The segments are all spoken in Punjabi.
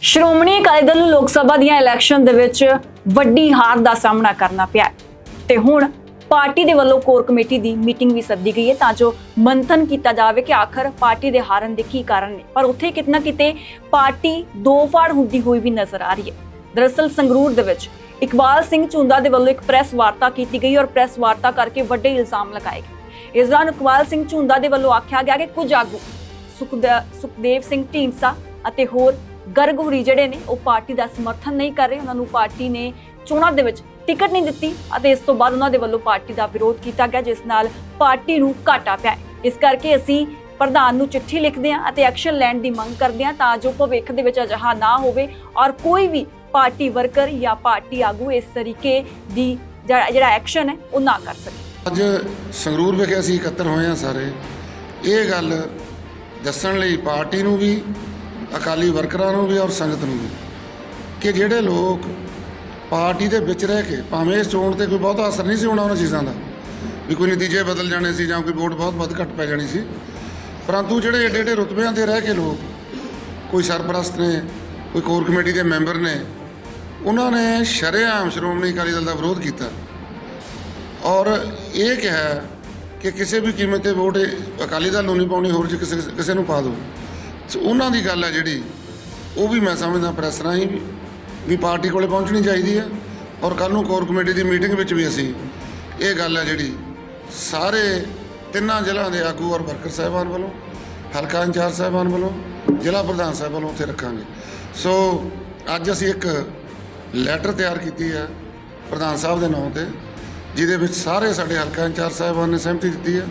ਸ਼੍ਰੋਮਣੀ ਅਕਾਲੀ ਦਲ ਨੂੰ ਲੋਕ ਸਭਾ ਦੀਆਂ ਇਲੈਕਸ਼ਨ ਦੇ ਵਿੱਚ ਵੱਡੀ ਹਾਰ ਦਾ ਸਾਹਮਣਾ ਕਰਨਾ ਪਿਆ ਤੇ ਹੁਣ ਪਾਰਟੀ ਦੇ ਵੱਲੋਂ ਕੋਰ ਕਮੇਟੀ ਦੀ ਮੀਟਿੰਗ ਵੀ ਸੱਦੀ ਗਈ ਹੈ ਤਾਂ ਜੋ ਮੰਥਨ ਕੀਤਾ ਜਾਵੇ ਕਿ ਆਖਰ ਪਾਰਟੀ ਦੇ ਹਾਰਨ ਦੇ ਕੀ ਕਾਰਨ ਨੇ। ਪਰ ਉੱਥੇ ਕਿਤਨਾ ਕਿਤੇ ਪਾਰਟੀ ਦੋ ਫਾੜ ਹੁੰਦੀ ਹੋਈ ਵੀ ਨਜ਼ਰ ਆ ਰਹੀ ਹੈ। ਦਰਅਸਲ ਸੰਗਰੂਰ ਦੇ ਵਿੱਚ ਇਕਬਾਲ ਸਿੰਘ ਝੁੰਦਾ ਦੇ ਵੱਲੋਂ ਇੱਕ ਪ੍ਰੈਸ ਵਾਰਤਾ ਕੀਤੀ ਗਈ ਔਰ ਪ੍ਰੈਸ ਵਾਰਤਾ ਕਰਕੇ ਵੱਡੇ ਇਲਜ਼ਾਮ ਲਗਾਏ ਗਏ। ਇਸ ਦੌਰਾਨ ਇਕਬਾਲ ਸਿੰਘ ਝੁੰਦਾ ਦੇ ਵੱਲੋਂ ਆਖਿਆ ਗਿਆ ਕਿ ਕੁਝ ਆਗੂ ਸੁਖਦ- ਸੁਖਦੇਵ ਸਿੰਘ ਢੀਂਡਸਾ ਅਤੇ ਹੋਰ ਗਰਗਹੁਰੀ ਜਿਹੜੇ ਨੇ, ਉਹ ਪਾਰਟੀ ਦਾ ਸਮਰਥਨ ਨਹੀਂ ਕਰ ਰਹੇ। ਉਹਨਾਂ ਨੂੰ ਪਾਰਟੀ ਨੇ ਚੋਣਾਂ ਦੇ ਵਿੱਚ ਟਿਕਟ ਨਹੀਂ ਦਿੱਤੀ ਅਤੇ ਇਸ ਤੋਂ ਬਾਅਦ ਉਹਨਾਂ ਦੇ ਵੱਲੋਂ ਪਾਰਟੀ ਦਾ ਵਿਰੋਧ ਕੀਤਾ ਗਿਆ, ਜਿਸ ਨਾਲ ਪਾਰਟੀ ਨੂੰ ਘਾਟਾ ਪਿਆ ਇਸ ਕਰਕੇ ਅਸੀਂ ਪ੍ਰਧਾਨ ਨੂੰ ਚਿੱਠੀ ਲਿਖਦੇ ਹਾਂ ਅਤੇ ਐਕਸ਼ਨ ਲੈਣ ਦੀ ਮੰਗ ਕਰਦੇ ਹਾਂ ਤਾਂ ਜੋ ਭਵਿੱਖ ਦੇ ਵਿੱਚ ਅਜਿਹਾ ਨਾ ਹੋਵੇ ਔਰ ਕੋਈ ਵੀ ਪਾਰਟੀ ਵਰਕਰ ਜਾਂ ਪਾਰਟੀ ਆਗੂ ਇਸ ਤਰੀਕੇ ਦੀ ਜਿਹੜਾ ਐਕਸ਼ਨ ਹੈ, ਉਹ ਨਾ ਕਰ ਸਕੇ। ਅੱਜ ਸੰਗਰੂਰ ਵਿਖੇ ਅਸੀਂ ਇਕੱਤਰ ਹੋਏ ਹਾਂ ਸਾਰੇ। ਇਹ ਗੱਲ ਦੱਸਣ ਲਈ ਪਾਰਟੀ ਨੂੰ ਵੀ ਅਕਾਲੀ ਵਰਕਰਾਂ ਨੂੰ ਵੀ ਔਰ ਸੰਗਤ ਨੂੰ ਵੀ, ਕਿ ਜਿਹੜੇ ਲੋਕ ਪਾਰਟੀ ਦੇ ਵਿੱਚ ਰਹਿ ਕੇ ਭਾਵੇਂ ਇਸ ਚੋਣ ਤੇ ਕੋਈ ਬਹੁਤਾ ਅਸਰ ਨਹੀਂ ਸੀ ਹੋਣਾ ਉਹਨਾਂ ਚੀਜ਼ਾਂ ਦਾ, ਵੀ ਕੋਈ ਨਤੀਜੇ ਬਦਲ ਜਾਣੇ ਸੀ ਜਾਂ ਕੋਈ ਵੋਟ ਬਹੁਤ ਵੱਧ ਘੱਟ ਪੈ ਜਾਣੀ ਸੀ। ਪਰੰਤੂ ਜਿਹੜੇ ਏਡੇ ਏਡੇ ਰੁਤਬਿਆਂ ਤੇ ਰਹਿ ਕੇ ਲੋਕ, ਕੋਈ ਸਰਪ੍ਰਸਤ ਨੇ, ਕੋਈ ਕੋਰ ਕਮੇਟੀ ਦੇ ਮੈਂਬਰ ਨੇ, ਉਹਨਾਂ ਨੇ ਸ਼ਰੇਆਮ ਸ਼੍ਰੋਮਣੀ ਅਕਾਲੀ ਦਲ ਦਾ ਵਿਰੋਧ ਕੀਤਾ। ਔਰ ਇਹ ਕਿਹਾ ਕਿ ਕਿਸੇ ਵੀ ਕੀਮਤ ਤੇ ਵੋਟ ਅਕਾਲੀ ਦਲ ਨੂੰ ਨਹੀਂ ਪਾਉਣੀ, ਹੋਰ ਜੇ ਕਿਸੇ ਕਿਸੇ ਨੂੰ ਪਾ ਦਿਓ। ਸੋ ਉਹਨਾਂ ਦੀ ਗੱਲ ਹੈ ਜਿਹੜੀ, ਉਹ ਵੀ ਮੈਂ ਸਮਝਦਾ ਪ੍ਰੈਸ ਰਾਹੀਂ ਵੀ ਪਾਰਟੀ ਕੋਲੇ ਪਹੁੰਚਣੀ ਚਾਹੀਦੀ ਹੈ ਔਰ ਕੱਲ ਨੂੰ ਕੋਰ ਕਮੇਟੀ ਦੀ ਮੀਟਿੰਗ ਵਿੱਚ ਵੀ ਅਸੀਂ ਇਹ ਗੱਲ ਹੈ ਜਿਹੜੀ, ਸਾਰੇ ਤਿੰਨਾਂ ਜ਼ਿਲ੍ਹਿਆਂ ਦੇ ਆਗੂ ਔਰ ਵਰਕਰ ਸਾਹਿਬਾਨ ਵੱਲੋਂ, ਹਲਕਾ ਇੰਚਾਰਜ ਸਾਹਿਬਾਨ ਵੱਲੋਂ, ਜ਼ਿਲ੍ਹਾ ਪ੍ਰਧਾਨ ਸਾਹਿਬ ਵੱਲੋਂ ਉੱਥੇ ਰੱਖਾਂਗੇ। ਸੋ ਅੱਜ ਅਸੀਂ ਇੱਕ ਲੈਟਰ ਤਿਆਰ ਕੀਤੀ ਹੈ ਪ੍ਰਧਾਨ ਸਾਹਿਬ ਦੇ ਨਾਂ ਤੇ, ਜਿਹਦੇ ਵਿੱਚ ਸਾਰੇ ਸਾਡੇ ਹਲਕਾ ਇੰਚਾਰਜ ਸਾਹਿਬਾਨ ਨੇ ਸਹਿਮਤੀ ਦਿੱਤੀ ਹੈ,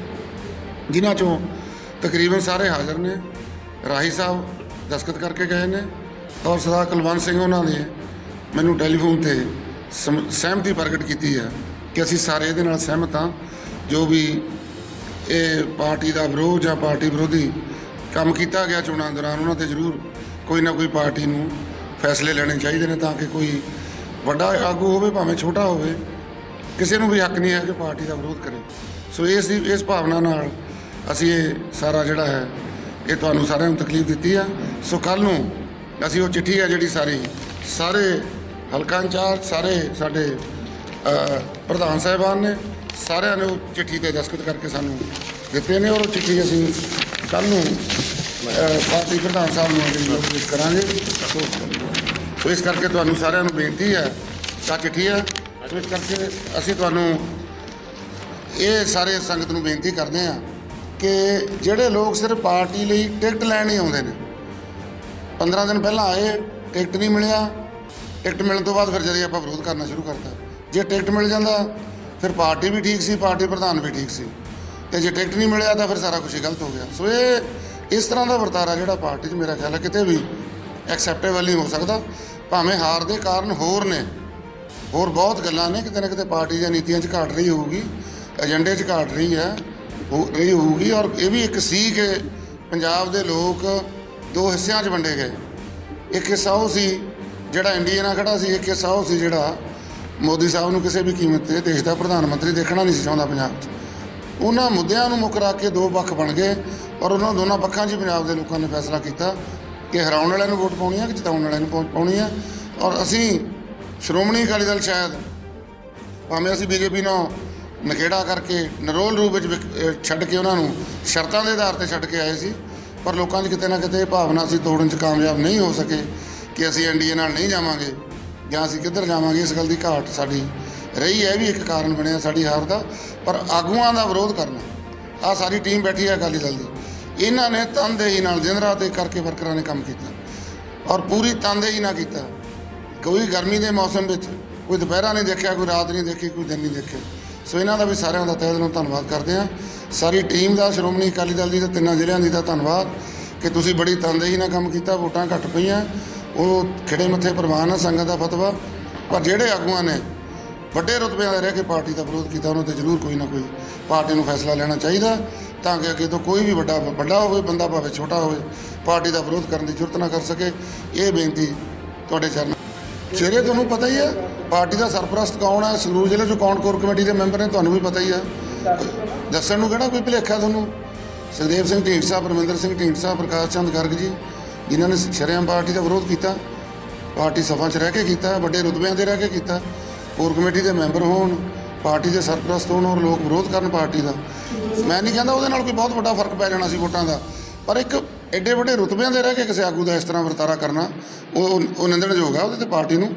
ਜਿਨ੍ਹਾਂ ਚੋਂ ਤਕਰੀਬਨ ਸਾਰੇ ਹਾਜ਼ਰ ਨੇ। ਰਾਹੀ ਸਾਹਿਬ ਦਸਖਤ ਕਰਕੇ ਗਏ ਨੇ ਔਰ ਸਰਦਾਰ ਕੁਲਵੰਤ ਸਿੰਘ ਉਹਨਾਂ ਨੇ ਮੈਨੂੰ ਟੈਲੀਫੋਨ ਤੇ ਸਮ- ਸਹਿਮਤੀ ਪ੍ਰਗਟ ਕੀਤੀ ਹੈ ਕਿ ਅਸੀਂ ਸਾਰੇ ਇਹਦੇ ਨਾਲ ਸਹਿਮਤ ਹਾਂ, ਜੋ ਵੀ ਇਹ ਪਾਰਟੀ ਦਾ ਵਿਰੋਧ ਜਾਂ ਪਾਰਟੀ ਵਿਰੋਧੀ ਕੰਮ ਕੀਤਾ ਗਿਆ ਚੋਣਾਂ ਦੌਰਾਨ, ਉਹਨਾਂ ਤੇ ਜ਼ਰੂਰ ਕੋਈ ਨਾ ਕੋਈ ਪਾਰਟੀ ਨੂੰ ਫੈਸਲੇ ਲੈਣੇ ਚਾਹੀਦੇ ਨੇ ਤਾਂ ਕਿ ਕੋਈ ਵੱਡਾ ਆਗੂ ਹੋਵੇ, ਭਾਵੇਂ ਛੋਟਾ ਹੋਵੇ, ਕਿਸੇ ਨੂੰ ਵੀ ਹੱਕ ਨਹੀਂ ਹੈ ਕਿ ਪਾਰਟੀ ਦਾ ਵਿਰੋਧ ਕਰੇ। ਸੋ ਇਸ ਦੀ, ਇਸ ਭਾਵਨਾ ਨਾਲ ਅਸੀਂ ਇਹ ਸਾਰਾ ਜਿਹੜਾ ਹੈ ਇਹ ਤੁਹਾਨੂੰ ਸਾਰਿਆਂ ਨੂੰ ਤਕਲੀਫ ਦਿੱਤੀ ਆ। ਸੋ ਕੱਲ ਨੂੰ ਅਸੀਂ ਉਹ ਚਿੱਠੀ ਹੈ ਜਿਹੜੀ ਸਾਰੀ ਸਾਰੇ ਹਲਕਾ ਇੰਚਾਰਜ ਸਾਰੇ ਸਾਡੇ ਪ੍ਰਧਾਨ ਸਾਹਿਬਾਨ ਨੇ ਸਾਰਿਆਂ ਨੇ ਉਹ ਚਿੱਠੀ ਤੇ ਦਸਤਖਤ ਕਰਕੇ ਸਾਨੂੰ ਦਿੱਤੇ ਨੇ ਔਰ ਉਹ ਚਿੱਠੀ ਅਸੀਂ ਕੱਲ ਨੂੰ ਅ, ਪਾਰਟੀ ਪ੍ਰਧਾਨ ਸਾਹਿਬ ਨੂੰ ਜਿਹੜੀ ਕਰਾਂਗੇ। ਸੋ ਇਸ ਕਰਕੇ ਤੁਹਾਨੂੰ ਸਾਰਿਆਂ ਨੂੰ ਬੇਨਤੀ ਹੈ ਤਾਂ ਚਿੱਠੀ ਹੈ ਇਸ ਕਰਕੇ ਅਸੀਂ ਤੁਹਾਨੂੰ ਇਹ ਸਾਰੇ ਸੰਗਤ ਨੂੰ ਬੇਨਤੀ ਕਰਦੇ ਹਾਂ ਕਿ ਜਿਹੜੇ ਲੋਕ ਸਿਰਫ ਪਾਰਟੀ ਲਈ ਟਿਕਟ ਲੈਣ ਹੀ ਆਉਂਦੇ ਨੇ। 15 ਦਿਨ ਪਹਿਲਾਂ ਆਏ, ਟਿਕਟ ਨਹੀਂ ਮਿਲਿਆ। ਟਿਕਟ ਮਿਲਣ ਤੋਂ ਬਾਅਦ ਫਿਰ ਜਦ ਆਪਾਂ ਵਿਰੋਧ ਕਰਨਾ ਸ਼ੁਰੂ ਕਰਤਾ। ਜੇ ਟਿਕਟ ਮਿਲ ਜਾਂਦਾ, ਫਿਰ ਪਾਰਟੀ ਵੀ ਠੀਕ ਸੀ, ਪਾਰਟੀ ਪ੍ਰਧਾਨ ਵੀ ਠੀਕ ਸੀ। ਤੇ ਜੇ ਟਿਕਟ ਨਹੀਂ ਮਿਲਿਆ ਤਾਂ ਫਿਰ ਸਾਰਾ ਕੁਝ ਗਲਤ ਹੋ ਗਿਆ। ਸੋ ਇਹ ਇਸ ਤਰ੍ਹਾਂ ਦਾ ਵਰਤਾਰਾ ਜਿਹੜਾ ਪਾਰਟੀ 'ਚ ਮੇਰਾ ਖਿਆਲ ਹੈ ਕਿਤੇ ਵੀ ਐਕਸੈਪਟੇਬਲ ਨਹੀਂ ਹੋ ਸਕਦਾ। ਭਾਵੇਂ ਹਾਰ ਦੇ ਕਾਰਨ ਹੋਰ ਨੇ, ਹੋਰ ਬਹੁਤ ਗੱਲਾਂ ਨੇ। ਕਿਤੇ ਨਾ ਕਿਤੇ ਪਾਰਟੀ ਦੀਆਂ ਨੀਤੀਆਂ 'ਚ ਘਾਟ ਰਹੀ ਹੋਊਗੀ, ਏਜੰਡੇ 'ਚ ਘਾਟ ਰਹੀ ਹੈ। ਹੋ ਰਹੀ ਹੋਊਗੀ ਔਰ ਇਹ ਵੀ ਇੱਕ ਸੀ ਕਿ ਪੰਜਾਬ ਦੇ ਲੋਕ ਦੋ ਹਿੱਸਿਆਂ 'ਚ ਵੰਡੇ ਗਏ। ਇੱਕ ਹਿੱਸਾ ਉਹ ਸੀ ਜਿਹੜਾ ਇੰਡੀਆ ਨਾਲ ਖੜਾ ਸੀ, ਇੱਕ ਹਿੱਸਾ ਉਹ ਸੀ ਜਿਹੜਾ ਮੋਦੀ ਸਾਹਿਬ ਨੂੰ ਕਿਸੇ ਵੀ ਕੀਮਤ ਤੇ ਦੇਸ਼ ਦਾ ਪ੍ਰਧਾਨ ਮੰਤਰੀ ਦੇਖਣਾ ਨਹੀਂ ਸੀ ਚਾਹੁੰਦਾ ਪੰਜਾਬ 'ਚ। ਉਹਨਾਂ ਮੁੱਦਿਆਂ ਨੂੰ ਮੁੱਖ ਰੱਖ ਕੇ ਦੋ ਪੱਖ ਬਣ ਗਏ ਔਰ ਉਹਨਾਂ ਦੋਨਾਂ ਪੱਖਾਂ 'ਚ ਹੀ ਪੰਜਾਬ ਦੇ ਲੋਕਾਂ ਨੇ ਫੈਸਲਾ ਕੀਤਾ ਕਿ ਹਰਾਉਣ ਵਾਲਿਆਂ ਨੂੰ ਵੋਟ ਪਾਉਣੀ ਹੈ ਕਿ ਜਿਤਾਉਣ ਵਾਲਿਆਂ ਨੂੰ ਪਾ- ਪਾਉਣੀ ਹੈ ਔਰ ਅਸੀਂ ਸ਼੍ਰੋਮਣੀ ਅਕਾਲੀ ਦਲ ਸ਼ਾਇਦ, ਭਾਵੇਂ ਅਸੀਂ ਬੀਜੇਪੀ ਨਾਲ ਨਖੇੜਾ ਕਰਕੇ ਨਰੋਲ ਰੂਪ ਵਿੱਚ ਵਿਕ- ਅਹ ਛੱਡ ਕੇ ਉਹਨਾਂ ਨੂੰ ਸ਼ਰਤਾਂ ਦੇ ਆਧਾਰ ਤੇ ਛੱਡ ਕੇ ਆਏ ਸੀ। ਪਰ ਲੋਕਾਂ 'ਚ ਕਿਤੇ ਨਾ ਕਿਤੇ ਇਹ ਭਾਵਨਾ ਅਸੀਂ ਤੋੜਨ 'ਚ ਕਾਮਯਾਬ ਨਹੀਂ ਹੋ ਸਕੇ ਕਿ ਅਸੀਂ ਐਨਡੀਏ ਨਾਲ ਨਹੀਂ ਜਾਵਾਂਗੇ ਜਾਂ ਅਸੀਂ ਕਿੱਧਰ ਜਾਵਾਂਗੇ। ਇਸ ਗੱਲ ਦੀ ਘਾਟ ਸਾਡੀ ਰਹੀ ਹੈ, ਇਹ ਵੀ ਇੱਕ ਕਾਰਨ ਬਣਿਆ ਸਾਡੀ ਹਾਰ ਦਾ। ਪਰ ਆਗੂਆਂ ਦਾ ਵਿਰੋਧ ਕਰਨਾ ਆ ਸਾਰੀ ਟੀਮ ਬੈਠੀ ਹੈ ਅਕਾਲੀ ਦਲ ਦੀ। ਇਹਨਾਂ ਨੇ ਤਨਦੇਹੀ ਨਾਲ ਦਿਨ ਰਾਤ ਇੱਕ ਕਰਕੇ ਵਰਕਰਾਂ ਨੇ ਕੰਮ ਕੀਤਾ ਔਰ ਪੂਰੀ ਤਨਦੇਹੀ ਨਾਲ ਕੀਤਾ। ਕੋਈ ਗਰਮੀ ਦੇ ਮੌਸਮ ਵਿੱਚ, ਕੋਈ ਦੁਪਹਿਰਾ ਨਹੀਂ ਦੇਖਿਆ, ਕੋਈ ਰਾਤ ਨਹੀਂ ਦੇਖੀ, ਕੋਈ ਦਿਨ ਨਹੀਂ ਦੇਖਿਆ। ਸੋ ਇਹਨਾਂ ਦਾ ਵੀ ਸਾਰਿਆਂ ਦਾ ਤਹਿ ਦਿਲੋਂ ਧੰਨਵਾਦ ਕਰਦੇ ਹਾਂ। ਸਾਰੀ ਟੀਮ ਦਾ, ਸ਼੍ਰੋਮਣੀ ਅਕਾਲੀ ਦਲ ਦੀ ਤੇ ਤਿੰਨਾਂ ਜ਼ਿਲ੍ਹਿਆਂ ਦੀ ਦਾ ਧੰਨਵਾਦ ਕਿ ਤੁਸੀਂ ਬੜੀ ਤਨਦੇਹੀ ਨਾਲ ਕੰਮ ਕੀਤਾ, ਵੋਟਾਂ ਘੱਟ ਪਈਆਂ। ਉਹ ਖਿੜੇ ਮੱਥੇ ਪ੍ਰਵਾਨ ਆ ਸੰਗਤ ਦਾ ਫਤਵਾ। ਪਰ ਜਿਹੜੇ ਆਗੂਆਂ ਨੇ ਵੱਡੇ ਰੁਤਬਿਆਂ ਦੇ ਰਹਿ ਕੇ ਪਾਰਟੀ ਦਾ ਵਿਰੋਧ ਕੀਤਾ, ਉਹਨਾਂ ਤੇ ਜ਼ਰੂਰ ਕੋਈ ਨਾ ਕੋਈ ਪਾਰਟੀ ਨੂੰ ਫੈਸਲਾ ਲੈਣਾ ਚਾਹੀਦਾ। ਤਾਂ ਕਿ ਅੱਗੇ ਤੋਂ ਕੋਈ ਵੀ ਵੱਡਾ ਵੱਡਾ ਹੋਵੇ, ਬੰਦਾ ਭਾਵੇਂ ਛੋਟਾ ਹੋਵੇ, ਪਾਰਟੀ ਦਾ ਵਿਰੋਧ ਕਰਨ ਦੀ ਜ਼ਰੂਰਤ ਨਾ ਕਰ ਸਕੇ। ਇਹ ਬੇਨਤੀ ਤੁਹਾਡੇ ਚਰਨ ਚਿਹਰੇ ਤੁਹਾਨੂੰ ਪਤਾ ਹੀ ਹੈ ਪਾਰਟੀ ਦਾ ਸਰਪ੍ਰਸਤ ਕੌਣ ਹੈ ਸੰਗਰੂਰ ਜ਼ਿਲ੍ਹੇ 'ਚੋਂ ਕੌਣ ਕੋਰ ਕਮੇਟੀ ਦੇ ਮੈਂਬਰ ਨੇ, ਤੁਹਾਨੂੰ ਵੀ ਪਤਾ ਹੀ ਹੈ ਦੱਸਣ ਨੂੰ ਕਿਹੜਾ ਕੋਈ ਭਲੇਖਾ ਤੁਹਾਨੂੰ? ਸੁਖਦੇਵ ਸਿੰਘ ਢੀਂਡਸਾ, ਪਰਮਿੰਦਰ ਸਿੰਘ ਢੀਂਡਸਾ, ਪ੍ਰਕਾਸ਼ ਚੰਦ ਗਰਗ ਜੀ, ਜਿਨ੍ਹਾਂ ਨੇ ਸ਼ਰਿਆਮ ਪਾਰਟੀ ਦਾ ਵਿਰੋਧ ਕੀਤਾ, ਪਾਰਟੀ ਸਫ਼ਾਂ 'ਚ ਰਹਿ ਕੇ ਕੀਤਾ, ਵੱਡੇ ਰੁਤਬਿਆਂ ਤੇ ਰਹਿ ਕੇ ਕੀਤਾ, ਕੋਰ ਕਮੇਟੀ ਦੇ ਮੈਂਬਰ ਹੋਣ, ਪਾਰਟੀ ਦੇ ਸਰਪ੍ਰਸਤ ਹੋਣ ਔਰ ਲੋਕ ਵਿਰੋਧ ਕਰਨ ਪਾਰਟੀ ਦਾ। ਮੈਂ ਨਹੀਂ ਕਹਿੰਦਾ ਉਹਦੇ ਨਾਲ ਕੋਈ ਬਹੁਤ ਵੱਡਾ ਫ਼ਰਕ ਪੈ ਜਾਣਾ ਸੀ ਵੋਟਾਂ ਦਾ, ਪਰ ਇੱਕ ਐਡੇ ਵੱਡੇ ਰੁਤਬਿਆਂ ਦੇ ਰਹਿ ਕੇ ਕਿਸੇ ਆਗੂ ਦਾ ਇਸ ਤਰ੍ਹਾਂ ਵਰਤਾਰਾ ਕਰਨਾ, ਉਹ ਉਹ ਨਿੰਦਣਯੋਗ ਆ ਉਹਦੇ 'ਤੇ ਪਾਰਟੀ ਨੂੰ।